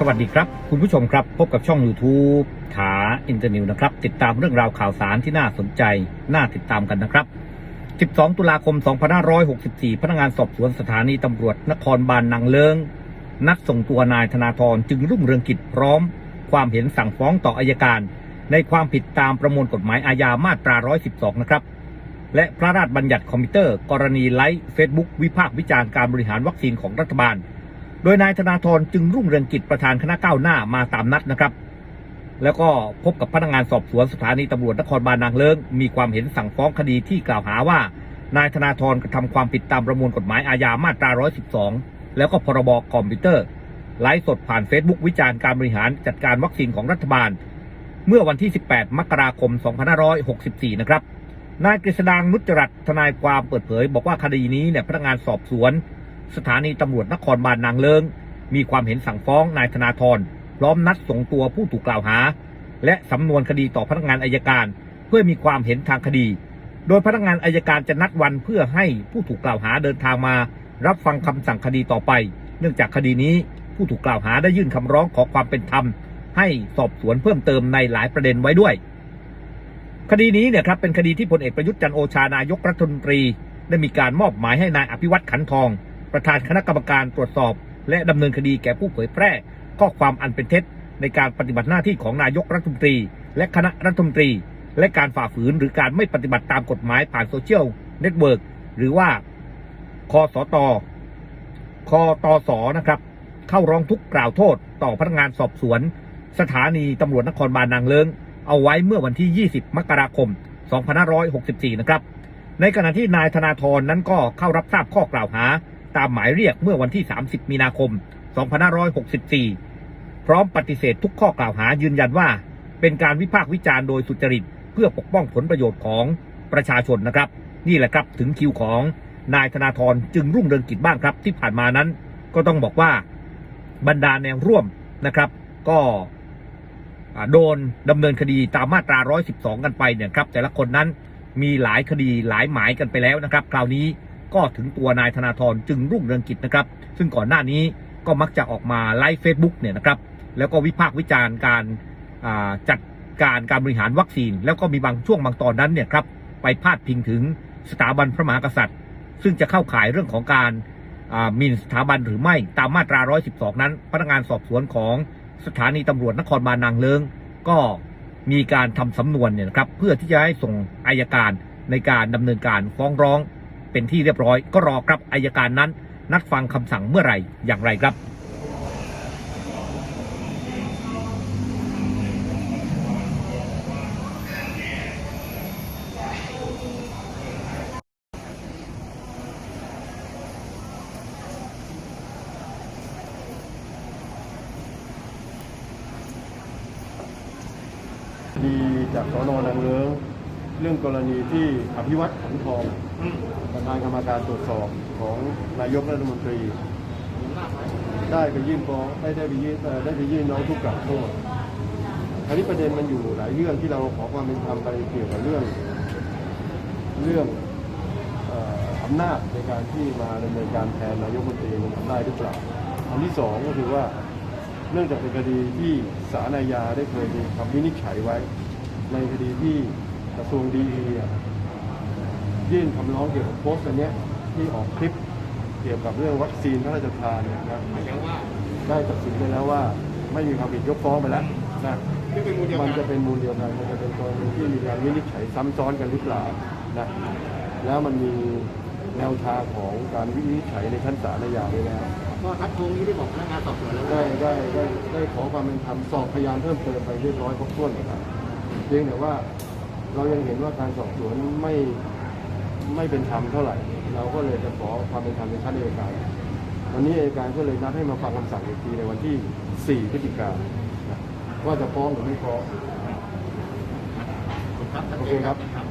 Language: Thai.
สวัสดีครับ คุณผู้ชมครับ พบกับช่อง YouTube ถาอินเตอร์นิวนะครับ ติดตามเรื่องราวข่าวสารที่น่าสนใจ น่าติดตามกันนะครับ 12 ตุลาคม 2564 พนักงานสอบสวนสถานีตำรวจนครบาลนางเลิง นัดส่งตัวนายธนาธรจึงรุ่งเรืองกิจพร้อม ความเห็นสั่งฟ้องต่ออายการ ในความผิดตามประมวลกฎหมายอาญามาตรา 112 นะครับ และพระราชบัญญัติคอมพิวเตอร์ กรณีไลฟ์เฟซบุ๊กวิพากษ์วิจารณ์การบริหารวัคซีนของรัฐบาล โดยนายธนาธรจึงรุ่งเรืองกิจประธานคณะก้าวหน้ามาตามนัดนะครับ แล้วก็พบกับพนักงานสอบสวนสถานีตำรวจนครบาลนางเลิงมีความเห็นสั่งฟ้องคดีที่กล่าวหาว่า นายธนาธรกระทำความผิดตามประมวลกฎหมายอาญามาตรา 112 แล้วก็พรบคอมพิวเตอร์ไลฟ์สดผ่าน Facebook วิจารณ์การบริหารจัดการวัคซีนของรัฐบาล เมื่อวันที่ 18 มกราคม 2564 นะครับนายกฤษดางนุจรัตทนายความเปิดเผย บอกว่าคดีนี้เนี่ยพนักงานสอบสวน สถานีตำรวจนครบาลนางเลิง มีความเห็นสั่งฟ้องนายธนาธรพร้อมนัดส่งตัวผู้ถูกกล่าวหา และสำนวนคดีต่อพนักงานอายการ เพื่อมีความเห็นทางคดี โดยพนักงานอายการจะนัดวันเพื่อให้ผู้ถูกกล่าวหาเดินทางมา รับฟังคำสั่งคดีต่อไป เนื่องจากคดีนี้ผู้ถูกกล่าวหาได้ยื่นคำร้องขอความเป็นธรรม ให้สอบสวนเพิ่มเติมในหลายประเด็นไว้ด้วย คดีนี้เนี่ยครับเป็นคดีที่พลเอกประยุทธ์จันโอชานายกรัฐมนตรี ได้มีการมอบหมายให้นายอภิวัตขันทอง ประธานคณะกรรมการตรวจสอบ และดำเนินคดีแก่ผู้เผยแพร่ข้อความอันเป็นเท็จ ในการปฏิบัติหน้าที่ของนายกรัฐมนตรี และคณะรัฐมนตรี และการฝ่าฝืนหรือการไม่ปฏิบัติตามกฎหมายผ่านโซเชียลเน็ตเวิร์กหรือว่าคอสตคอตสนะครับ เข้าร้องทุกข์กล่าวโทษ ต่อพนักงานสอบสวน สถานีตำรวจนครบาลนางเลิงเอาไว้เมื่อวันที่ 20 มกราคม 2564 นะครับ ในขณะที่นายธนาธรนั้นก็เข้ารับทราบข้อกล่าวหา ตามหมายเรียกเมื่อวันที่ 30 มีนาคม 2564 พร้อมปฏิเสธทุกข้อกล่าวหายืนยันว่า เป็นการวิพากษ์วิจารณ์โดยสุจริต เพื่อปกป้องผลประโยชน์ของประชาชนนะครับ นี่แหละครับถึงคิวของนายธนาธรจึงรุ่งเรืองกิจบ้างครับ ที่ผ่านมานั้น ก็ต้องบอกว่าบรรดาแนวร่วมนะครับ ก็โดนดำเนินคดีตามมาตรา 112 กันไปเนี่ยครับ แต่ละคนนั้นมีหลายคดีหลายหมายกันไปแล้วนะครับ คราวนี้ ก็ถึงตัวนายธนาธรจึงรุ่งเรืองกิจนะครับ ซึ่งก่อนหน้านี้ก็มักจะออกมาไลฟ์เฟซบุ๊กเนี่ยนะครับ แล้วก็วิพากษ์วิจารณ์การจัดการการบริหารวัคซีน แล้วก็มีบางช่วงบางตอนนั้นเนี่ยครับไปพาดพิงถึงสถาบันพระมหากษัตริย์ ซึ่งจะเข้าข่ายเรื่องของการมินสถาบันหรือไม่ตามมาตรา 112 นั้น พนักงานสอบสวนของสถานีตำรวจนครบาลนางเลิง ก็มีการทำสำนวนเนี่ยนะครับเพื่อที่จะให้ส่งอายการในการดำเนินการฟ้องร้อง เป็นที่เรียบร้อย ก็รอครับอายการนั้น นัดฟังคำสั่งเมื่อไหร่อย่างไรครับดีจากสอนอนางเลิ้งเรื่องกรณีที่อภิวัตขันทอง ประธานกรรมการตรวจสอบของนายกรัฐมนตรี ได้ไปยื่นฟ้องได้ได้ไปยื่นได้ไปยื่นน้องทุกข์กล่าวโทษอันนี้ประเด็นมันอยู่หลายเรื่องที่เราขอความเป็นธรรมไปเกี่ยวกับเรื่อง เรื่องเอ่ออำนาจในการที่มาดำเนินการแทนนายกรัฐมนตรีมันทำได้หรือเปล่าอันที่สองก็คือว่าเนื่องจากเป็นคดีที่ศาลอาญาได้เคยมีคำวินิจฉัยไว้ ในคดีที่กระทรวงดี ยื่นคำร้องเกี่ยวกับโพสต์อันเนี้ยที่ออกคลิปเกี่ยวกับเรื่องวัคซีนพระราชทานเนี่ยนะได้ตัดสินไปแล้วว่าไม่มีความผิดยกฟ้องไปแล้วนะมันจะเป็นมูลเดียวกันมันจะเป็นกรณีที่มีการวินิจฉัยซ้ำซ้อนกันหรือเปล่านะแล้วมันมีแนวทางของการวินิจฉัยในชั้นศาลอาญาไว้แล้วก็ทัดทวงนี้ได้บอกพนักงานสอบสวนแล้วได้ได้ได้ได้ขอความเป็นธรรมสอบพยานเพิ่มเติมไปเรียบร้อยครบถ้วนหมดแล้วเพียงแต่ว่าเรายังเห็นว่าการสอบสวนไม่ ไม่เป็นธรรมเท่าไหร่ เราก็เลยจะขอความเป็นธรรมในชั้นอัยการวันนี้อัยการก็เลยนัดให้มาฟังคำสั่งอีกทีในวันที่ 4 พฤศจิกายนนะว่าจะฟ้องหรือไม่ฟ้องครับโอเคครับครับ